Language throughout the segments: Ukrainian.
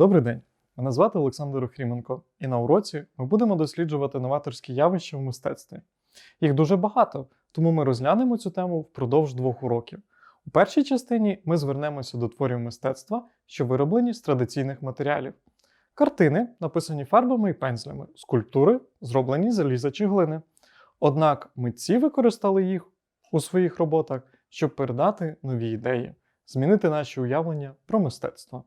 Добрий день! Мене звати Олександр Охріменко, і на уроці ми будемо досліджувати новаторські явища в мистецтві. Їх дуже багато, тому ми розглянемо цю тему впродовж двох уроків. У першій частині ми звернемося до творів мистецтва, що вироблені з традиційних матеріалів. Картини, написані фарбами і пензлями, скульптури, зроблені з заліза чи глини. Однак митці використали їх у своїх роботах, щоб передати нові ідеї, змінити наші уявлення про мистецтво.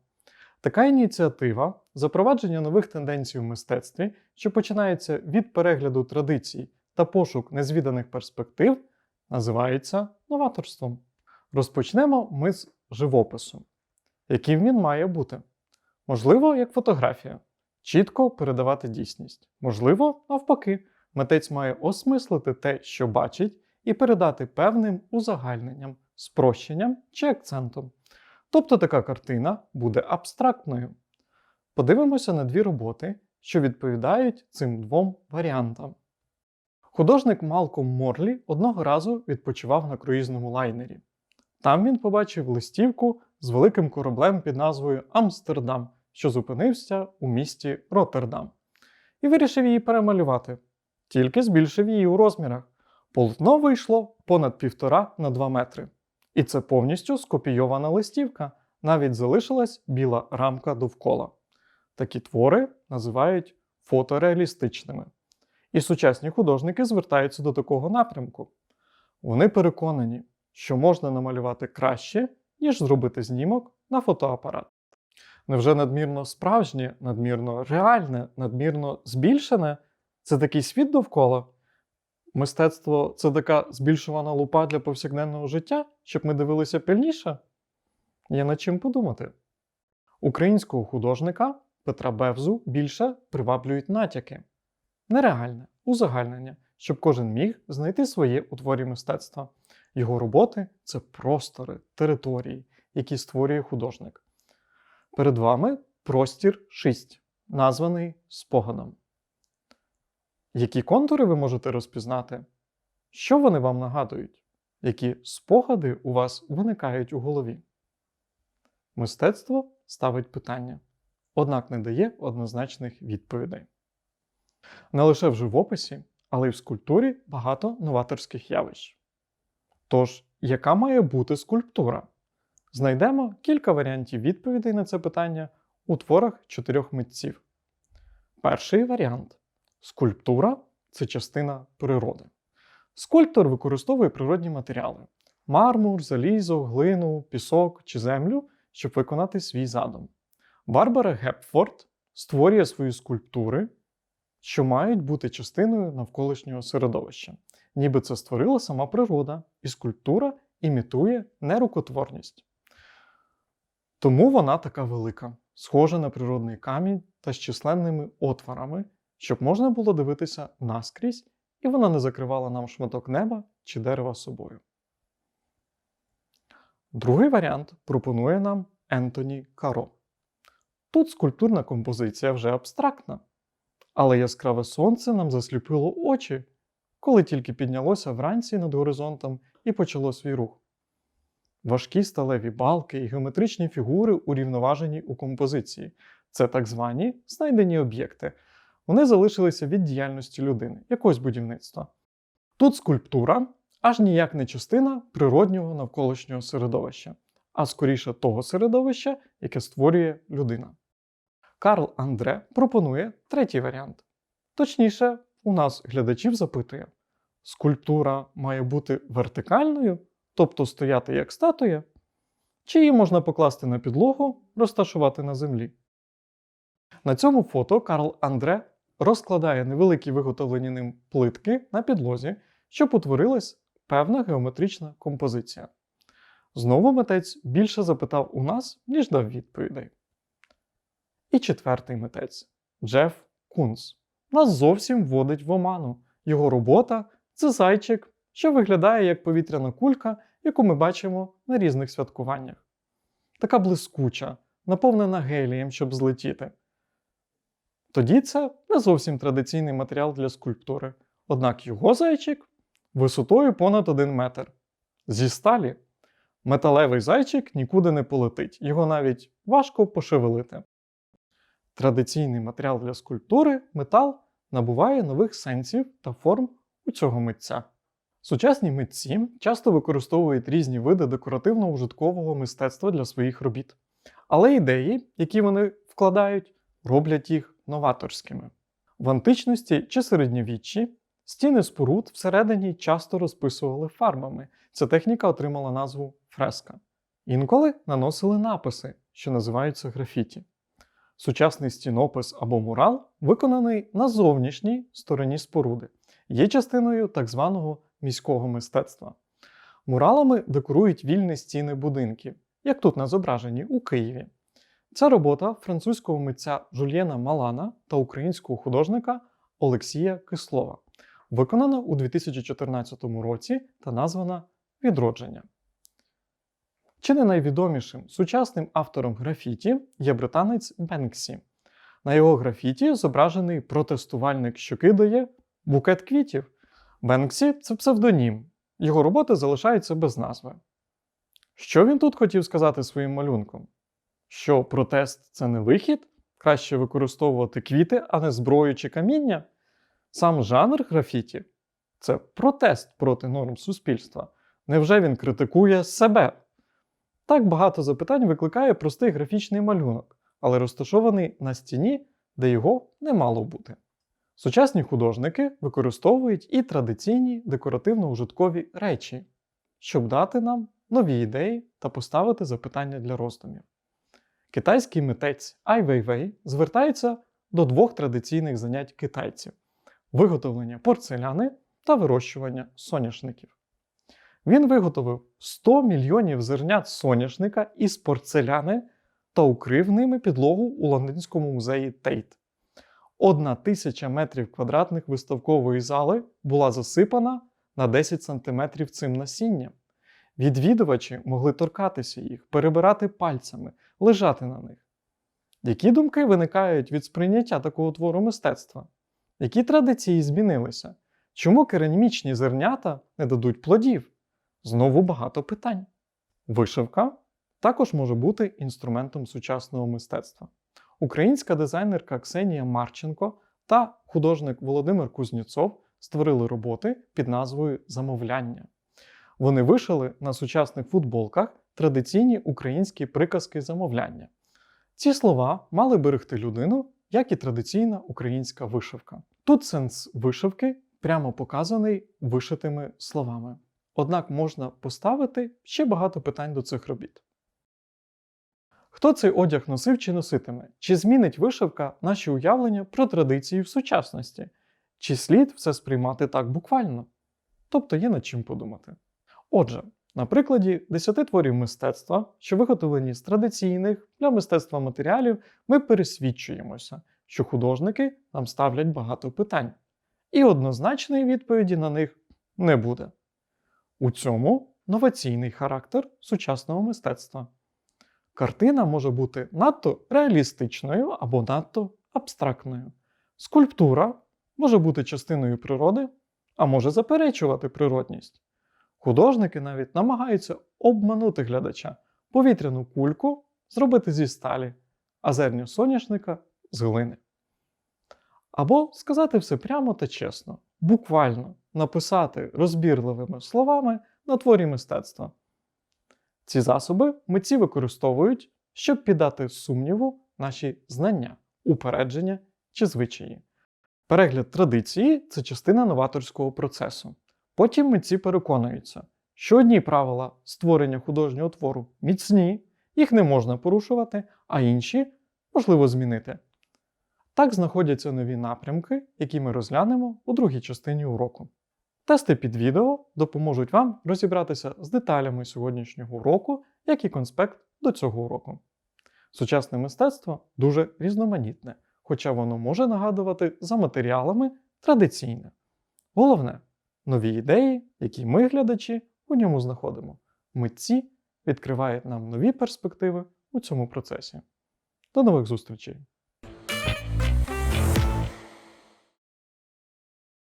Така ініціатива запровадження нових тенденцій у мистецтві, що починається від перегляду традицій та пошук незвіданих перспектив, називається новаторством. Розпочнемо ми з живопису. Яким він має бути? Можливо, як фотографія, чітко передавати дійсність. Можливо, навпаки, митець має осмислити те, що бачить, і передати певним узагальненням, спрощенням чи акцентом. Тобто така картина буде абстрактною. Подивимося на дві роботи, що відповідають цим двом варіантам. Художник Малком Морлі одного разу відпочивав на круїзному лайнері. Там він побачив листівку з великим кораблем під назвою Амстердам, що зупинився у місті Роттердам, і вирішив її перемалювати, тільки збільшив її у розмірах. Полотно вийшло понад півтора на 2 метри. І це повністю скопійована листівка, навіть залишилась біла рамка довкола. Такі твори називають фотореалістичними. І сучасні художники звертаються до такого напрямку. Вони переконані, що можна намалювати краще, ніж зробити знімок на фотоапарат. Невже надмірно справжнє, надмірно реальне, надмірно збільшене це такий світ довкола? Мистецтво це така збільшувана лупа для повсякденного життя, щоб ми дивилися пильніше? Є над чим подумати. Українського художника Петра Бевзу більше приваблюють натяки. Нереальне, узагальнення, щоб кожен міг знайти своє у творі мистецтва. Його роботи це простори, території, які створює художник. Перед вами простір 6, названий спогадом. Які контури ви можете розпізнати? Що вони вам нагадують? Які спогади у вас виникають у голові? Мистецтво ставить питання, однак не дає однозначних відповідей. Не лише в живописі, але й в скульптурі багато новаторських явищ. Тож, яка має бути скульптура? Знайдемо кілька варіантів відповідей на це питання у творах чотирьох митців. Перший варіант скульптура це частина природи. Скульптор використовує природні матеріали: мармур, залізо, глину, пісок чи землю, щоб виконати свій задум. Барбара Гепфорд створює свої скульптури, що мають бути частиною навколишнього середовища. Ніби це створила сама природа, і скульптура імітує нерукотворність. Тому вона така велика, схожа на природний камінь та з численними отворами, щоб можна було дивитися наскрізь, і вона не закривала нам шматок неба чи дерева собою. Другий варіант пропонує нам Ентоні Каро. Тут скульптурна композиція вже абстрактна, але яскраве сонце нам засліпило очі, коли тільки піднялося вранці над горизонтом і почало свій рух. Важкі сталеві балки і геометричні фігури урівноважені у композиції. Це так звані знайдені об'єкти. Вони залишилися від діяльності людини, якогось будівництва. Тут скульптура аж ніяк не частина природнього навколишнього середовища, а скоріше того середовища, яке створює людина. Карл Андре пропонує третій варіант. Точніше, у нас глядачів запитує: скульптура має бути вертикальною, тобто стояти як статуя, чи її можна покласти на підлогу, розташувати на землі. На цьому фото Карл Андре розкладає невеликі виготовлені ним плитки на підлозі, щоб утворилась певна геометрична композиція. Знову митець більше запитав у нас, ніж дав відповідей. І четвертий митець Джеф Кунс. Нас зовсім вводить в оману. Його робота це зайчик, що виглядає як повітряна кулька, яку ми бачимо на різних святкуваннях. Така блискуча, наповнена гелієм, щоб злетіти. Тоді це не зовсім традиційний матеріал для скульптури, однак його зайчик висотою понад 1 метр. Зі сталі металевий зайчик нікуди не полетить, його навіть важко пошевелити. традиційний матеріал для скульптури, метал набуває нових сенсів та форм у цього митця. Сучасні митці часто використовують різні види декоративно-ужиткового мистецтва для своїх робіт, але ідеї, які вони вкладають, роблять їх новаторськими. В античності чи середньовіччі стіни споруд всередині часто розписували фарбами. Ця техніка отримала назву фреска. Інколи наносили написи, що називаються графіті. Сучасний стінопис або мурал виконаний на зовнішній стороні споруди, є частиною так званого міського мистецтва. Муралами декорують вільні стіни будинків, як тут на зображенні у Києві. Це робота французького митця Жульєна Малана та українського художника Олексія Кислова, виконана у 2014 році та названа Відродження. Чи не найвідомішим сучасним автором графіті є британець Бенксі. На його графіті зображений протестувальник, що кидає букет квітів. Бенксі це псевдонім. Його роботи залишаються без назви. Що він тут хотів сказати своїм малюнком? Що протест це не вихід, краще використовувати квіти, а не зброю чи каміння. Сам жанр графіті це протест проти норм суспільства. Невже він критикує себе? Так багато запитань викликає простий графічний малюнок, але розташований на стіні, де його не мало бути. Сучасні художники використовують і традиційні декоративно-ужиткові речі, щоб дати нам нові ідеї та поставити запитання для роздумів. Китайський митець Ай Вейвей звертається до двох традиційних занять китайців виготовлення порцеляни та вирощування соняшників. Він виготовив 100 мільйонів зернят соняшника із порцеляни та укрив ними підлогу у лондонському музеї Тейт. Одна тисяча метрів квадратних виставкової зали була засипана на 10 сантиметрів цим насінням. Відвідувачі могли торкатися їх, перебирати пальцями, лежати на них. Які думки виникають від сприйняття такого твору мистецтва? Які традиції змінилися? Чому керамічні зернята не дадуть плодів? Знову багато питань. Вишивка також може бути інструментом сучасного мистецтва. Українська дизайнерка Ксенія Марченко та художник Володимир Кузнєцов створили роботи під назвою Замовляння. Вони вишили на сучасних футболках традиційні українські приказки замовляння. Ці слова мали берегти людину, як і традиційна українська вишивка. Тут сенс вишивки прямо показаний вишитими словами. Однак можна поставити ще багато питань до цих робіт. Хто цей одяг носив чи носитиме? Чи змінить вишивка наші уявлення про традиції в сучасності? Чи слід все сприймати так буквально? Тобто є над чим подумати. Отже, на прикладі 10 творів мистецтва, що виготовлені з традиційних для мистецтва матеріалів, ми пересвідчуємося, що художники нам ставлять багато питань, і однозначної відповіді на них не буде. У цьому новаційний характер сучасного мистецтва. Картина може бути надто реалістичною або надто абстрактною. Скульптура може бути частиною природи, а може заперечувати природність. Художники навіть намагаються обманути глядача, повітряну кульку зробити зі сталі, а зерню соняшника з глини. Або сказати все прямо та чесно, буквально написати розбірливими словами на творі мистецтва. Ці засоби митці використовують, щоб піддати сумніву наші знання, упередження чи звичаї. Перегляд традиції це частина новаторського процесу. Потім митці переконуються, що одні правила створення художнього твору міцні, їх не можна порушувати, а інші можливо змінити. Так знаходяться нові напрямки, які ми розглянемо у другій частині уроку. Тести під відео допоможуть вам розібратися з деталями сьогоднішнього уроку, як і конспект до цього уроку. Сучасне мистецтво дуже різноманітне, хоча воно може нагадувати за матеріалами традиційне. Головне нові ідеї, які ми, глядачі, у ньому знаходимо. Митці відкривають нам нові перспективи у цьому процесі. До нових зустрічей!